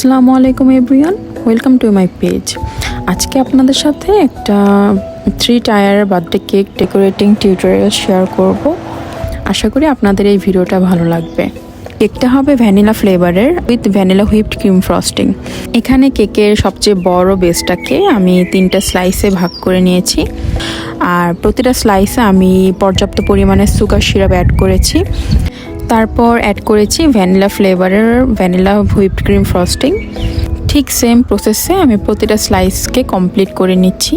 আসসালামু আলাইকুম everyone, welcome to my page. আজকে আপনাদের সাথে একটা three tier birthday cake decorating tutorial share করব। আশা করি আপনাদের এই ভিডিওটা ভালো লাগবে। কেকটা হবে ভ্যানিলা ফ্লেভারের with vanilla whipped cream frosting. এখানে কেকের সবচেয়ে বড় বেসটাকে আমি তিনটা স্লাইসে ভাগ করে নিয়েছি। আর প্রতিটা স্লাইসে আমি পর্যাপ্ত পরিমাণে সুগার সিরাপ অ্যাড করেছি। তারপর অ্যাড করেছি ভ্যানিলা ফ্লেভারের ভ্যানিলা হুইপড ক্রিম ফ্রস্টিং ঠিক সেম প্রসেসে আমি প্রতিটা স্লাইসকে কমপ্লিট করে নিচ্ছি।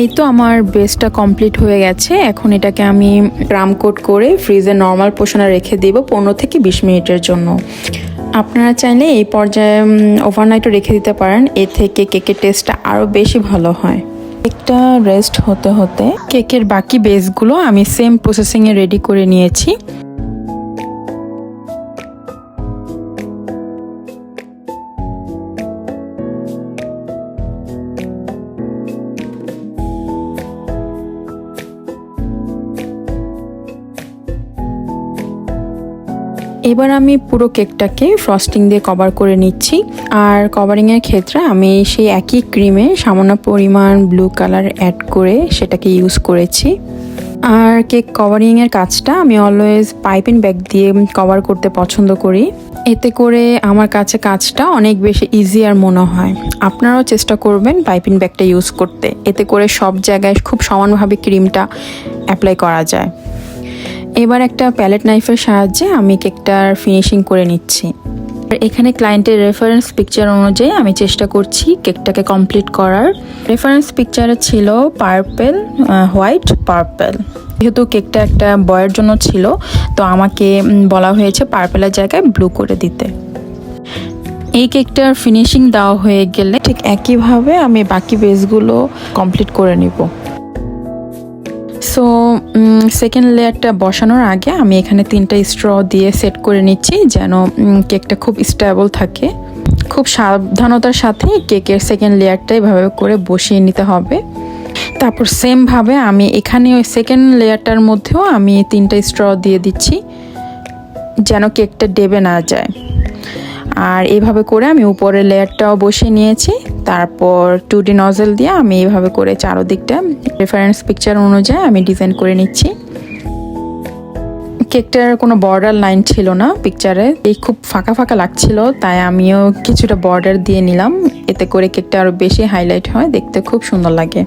এই তো আমার বেসটা কমপ্লিট হয়ে গেছে। এখন এটাকে আমি গ্রাম কোট করে ফ্রিজে নর্মাল পোষণে রেখে দেব পনেরো থেকে বিশ মিনিটের জন্য। আপনারা চাইলে এই পর্যায়ে ওভারনাইটও রেখে দিতে পারেন। এ থেকে কেকের টেস্টটা আরও বেশি ভালো হয়। একটা রেস্ট হতে হতে কেকের বাকি বেসগুলো আমি সেম প্রসেসিংয়ে রেডি করে নিয়েছি। এবার আমি পুরো কেকটাকে ফ্রস্টিং দিয়ে কভার করে নিচ্ছি। আর কভারিংয়ের ক্ষেত্রে আমি সেই একই ক্রিমে সামান্য পরিমাণ ব্লু কালার অ্যাড করে সেটাকে ইউজ করেছি। আর কেক কভারিংয়ের কাজটা আমি অলওয়েজ পাইপিং ব্যাগ দিয়ে কভার করতে পছন্দ করি। এতে করে আমার কাছে কাজটা অনেক বেশি ইজি আর মনে হয়। আপনারাও চেষ্টা করবেন পাইপিং ব্যাগটা ইউজ করতে। এতে করে সব জায়গায় খুব সমানভাবে ক্রিমটা অ্যাপ্লাই করা যায়। এবার একটা প্যালেট নাইফের সাহায্যে আমি কেকটার ফিনিশিং করে নিচ্ছি। আর এখানে ক্লায়েন্টের রেফারেন্স পিকচার অনুযায়ী আমি চেষ্টা করছি কেকটাকে কমপ্লিট করার। রেফারেন্স পিকচারে ছিল পার্পেল হোয়াইট পার্পেল যেহেতু কেকটা একটা বয়ের জন্য ছিল, তো আমাকে বলা হয়েছে পার্পেলের জায়গায় ব্লু করে দিতে। এই কেকটার ফিনিশিং দেওয়া হয়ে গেলে ঠিক একইভাবে আমি বাকি বেসগুলো কমপ্লিট করে নিব। সো সেকেন্ড লেয়ারটা বসানোর আগে আমি এখানে তিনটা স্ট্র দিয়ে সেট করে নিচ্ছি যেন কেকটা খুব স্টেবল থাকে। খুব সাবধানতার সাথে কেকের সেকেন্ড লেয়ারটা এভাবে করে বসিয়ে নিতে হবে। তারপর সেমভাবে আমি এখানে ওই সেকেন্ড লেয়ারটার মধ্যেও আমি তিনটা স্ট্র দিয়ে দিচ্ছি, যেন কেকটা ডেবে না যায়। আর এভাবে করে আমি উপরের লেয়ারটাও বসিয়ে নিয়েছি। তারপর টু ডি নজেল দিয়ে আমি এইভাবে করে চারোদিকটা রেফারেন্স পিকচার অনুযায়ী আমি ডিজাইন করে নিচ্ছি। কেকটার কোনো বর্ডার লাইন ছিল না পিকচারে এই খুব ফাঁকা ফাঁকা লাগছিল, তাই আমিও কিছুটা বর্ডার দিয়ে নিলাম। এতে করে কেকটা আরও বেশি হাইলাইট হয়, দেখতে খুব সুন্দর লাগে।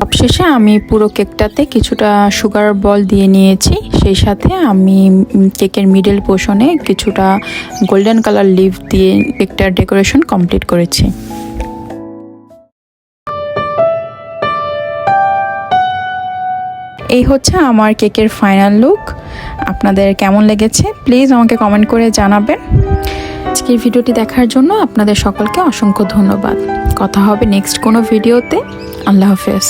সবশেষে আমি পুরো কেকটাতে কিছুটা সুগার বল দিয়ে নিয়েছি। সেই সাথে আমি কেকের মিডল পোর্শনে কিছুটা গোল্ডেন কালার লিভ দিয়ে কেকটার ডেকোরেশন কমপ্লিট করেছি। এই হচ্ছে আমার কেকের ফাইনাল লুক আপনাদের কেমন লেগেছে? প্লিজ আমাকে কমেন্ট করে জানাবেন। আজকের ভিডিওটি দেখার জন্য আপনাদের সকলকে অসংখ্য ধন্যবাদ। কথা হবে নেক্সট কোনো ভিডিওতে। আল্লাহ হাফেজ।